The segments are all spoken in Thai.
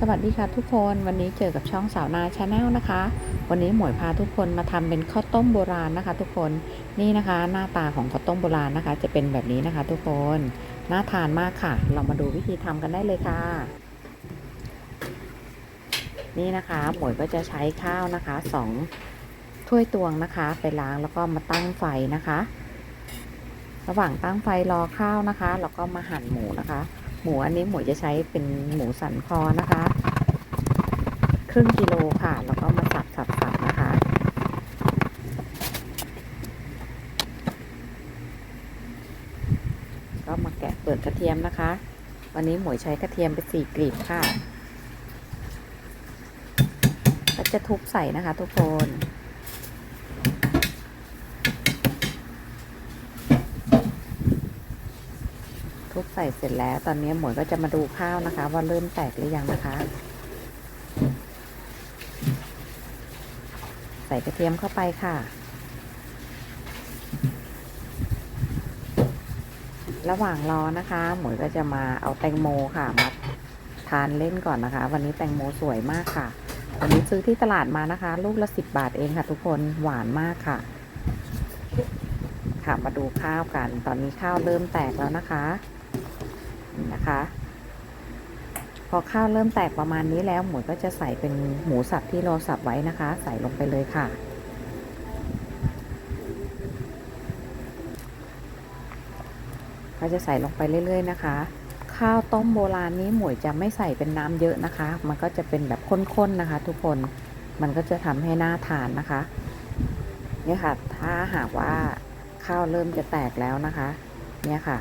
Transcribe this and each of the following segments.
สวัสดีค่ะทุกคนวันนี้เจอกับช่องสาวนาชาแนลนะคะ วันนี้หมวยพาทุกคนมาทำเป็นข้าวต้มโบราณนะคะ ทุกคนนี่นะคะ หน้าตาของข้าวต้มโบราณนะคะ จะเป็นแบบนี้นะคะ ทุกคนน่าทานมากค่ะ เรามาดูวิธีทำกันได้เลยค่ะ นี่นะคะหมวยก็จะใช้ข้าวนะคะสองถ้วยตวงนะคะ ไปล้างแล้วก็มาตั้งไฟนะคะ ระหว่างตั้งไฟรอข้าวนะคะเราก็มาหั่นหมูนะคะ หมูอันนี้หมูจะใช้เป็นหมูสันคอนะคะ ครึ่งกิโลค่ะ แล้วก็มาสับสับสับนะคะ ก็มาแกะเปลือกกระเทียมนะคะ วันนี้หมวยใช้กระเทียมไปสี่กลีบค่ะก็จะทุบใส่นะคะทุกคน ทุบใส่เสร็จแล้ว ตอนนี้หมวยก็จะมาดูข้าวนะคะ ว่าเริ่มแตกหรือยังนะคะ ใส่กระเทียมเข้าไปค่ะระหว่างรอนะคะ หมวยก็จะมาเอาแตงโมค่ะ มาทานเล่นก่อนนะคะ วันนี้แตงโมสวยมากค่ะ วันนี้ซื้อที่ตลาดมานะคะ ลูกละสิบบาทเองค่ะ ทุกคนหวานมากค่ะ ค่ะมาดูข้าวกัน ตอนนี้ข้าวเริ่มแตกแล้วนะคะ นะคะ พอข้าวเริ่มแตกประมาณนี้แล้วหมวยก็จะใส่เป็นหมูสับที่เราสับไว้นะคะ ใส่ลงไปเลยค่ะก็จะใส่ลงไปเรื่อย ๆ นะคะ ข้าวต้มโบราณนี้หมวยจะไม่ใส่เป็นน้ำเยอะนะคะ มันก็จะเป็นแบบข้นๆนะคะ ทุกคนมันก็จะทำให้น่าทานนะคะเนี่ยค่ะ ถ้าหากว่าข้าวเริ่มจะแตกแล้วนะคะ เนี่ยค่ะ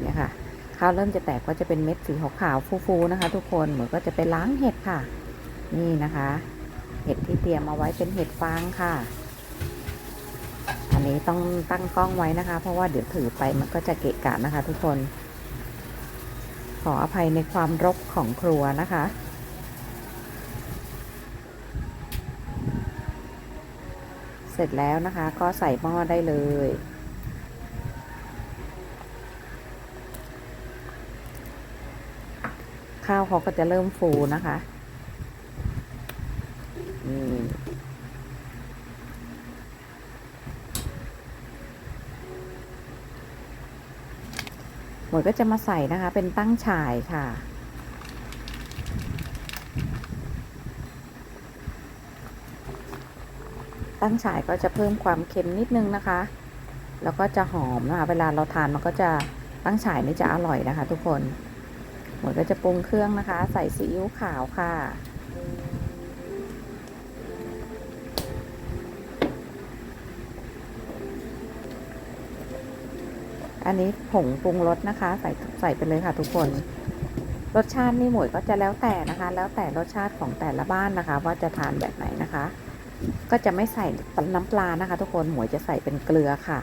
เนี่ยค่ะ ข้าวเริ่มจะแตกก็จะเป็นเม็ดสีขาวๆฟูๆนะคะ ทุกคนเหมือนก็จะไปล้างเห็ดค่ะ นี่นะคะ เห็ดที่เตรียมเอาไว้เป็นเห็ดฟางค่ะ อันนี้ต้องตั้งกล้องไว้นะคะ เพราะว่าเดี๋ยวถือไปมันก็จะเกะกะนะคะ ทุกคน ขออภัยในความรกของครัวนะคะเสร็จแล้วนะคะก็ใส่หม้อได้เลย ข้าวเขาก็จะเริ่มฟูนะคะหมวยก็จะมาใส่นะคะ เป็นตั้งฉ่ายค่ะ ตั้งฉ่ายก็จะเพิ่มความเค็มนิดนึงนะคะ แล้วก็จะหอมนะคะ เวลาเราทานมันก็จะตั้งฉ่ายนี่จะอร่อยนะคะ ทุกคน หมวยก็จะปรุงเครื่องนะคะ ใส่ซีอิ๊วขาวค่ะอันนี้ผงปรุงรสนะคะ ใส่ใส่ไปเลยค่ะทุกคน รสชาตินี่หมวยก็จะแล้วแต่นะคะ แล้วแต่รสชาติของแต่ละบ้านนะคะ ว่าจะทานแบบไหนนะคะ ก็จะไม่ใส่น้ำปลานะคะ ทุกคนหมวยจะใส่เป็นเกลือค่ะ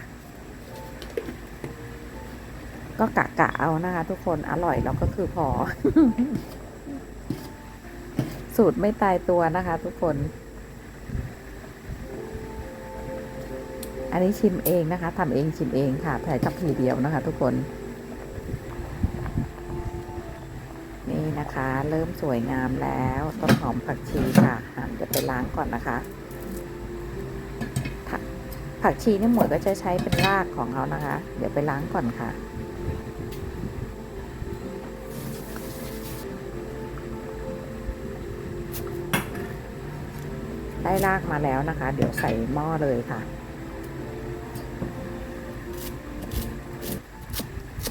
ก็กะกะเอานะคะ ทุกคนอร่อยแล้วก็คือพอ สูตรไม่ตายตัวนะคะ ทุกคน อันนี้ชิมเองนะคะทำเองชิมเองค่ะใส่ทัพพีเดียวนะคะ ทุกคน นี่นะคะ เริ่มสวยงามแล้วต้นหอมผักชีค่ะอะเดี๋ยวไปล้างก่อนนะคะผักผักชีนี่หมวยก็จะใช้เป็นรากของเขานะคะ เดี๋ยวไปล้างก่อนค่ะ ได้รากมาแล้วนะคะ เดี๋ยวใส่หม้อเลยค่ะ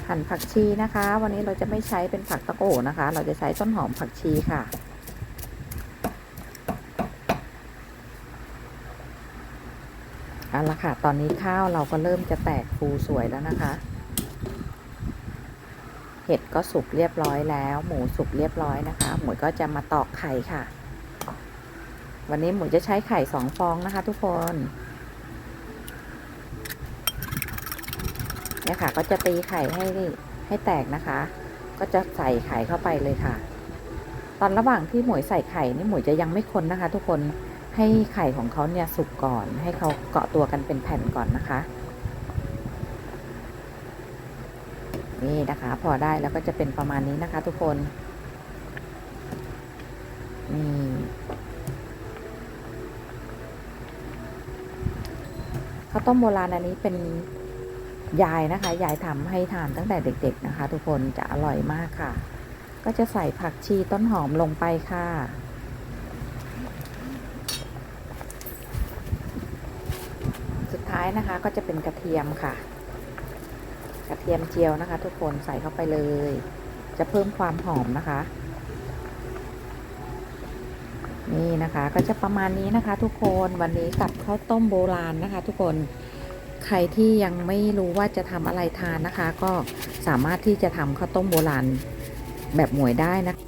หั่นผักชีนะคะ วันนี้เราจะไม่ใช้เป็นผักตะโกนะคะ เราจะใช้ต้นหอมผักชีค่ะเอาละค่ะ ตอนนี้ข้าวเราก็เริ่มจะแตกฟูสวยแล้วนะคะ เห็ดก็สุกเรียบร้อยแล้ว หมูสุกเรียบร้อยนะคะ หมวยก็จะมาตอกไข่ค่ะ วันนี้หมวยจะใช้ไข่สองฟองนะคะ ทุกคนเนี่ยค่ะ ก็จะตีไข่ให้ให้แตกนะคะ ก็จะใส่ไข่เข้าไปเลยค่ะ ตอนระหว่างที่หมวยใส่ไข่นี่หมวยจะยังไม่คนนะคะ ทุกคนให้ไข่ของเขาเนี่ยสุกก่อน ให้เขาเกาะตัวกันเป็นแผ่นก่อนนะคะ นี่นะคะ พอได้แล้วก็จะเป็นประมาณนี้นะคะ ทุกคนนี่ ข้าวต้มโบราณอันนี้เป็นยายนะคะ ยายทำให้ทานตั้งแต่เด็ก ๆนะคะ ทุกคนจะอร่อยมากค่ะ ก็จะใส่ผักชีต้นหอมลงไปค่ะ สุดท้ายนะคะก็จะเป็นกระเทียมค่ะ กระเทียมเจียวนะคะ ทุกคนใส่เข้าไปเลย จะเพิ่มความหอมนะคะ นี่นะคะก็จะประมาณนี้นะคะ ทุกคนวันนี้กับข้าวต้มโบราณนะคะ ทุกคนใครที่ยังไม่รู้ว่าจะทำอะไรทานนะคะ ก็สามารถที่จะทำข้าวต้มโบราณแบบหมวยได้นะคะ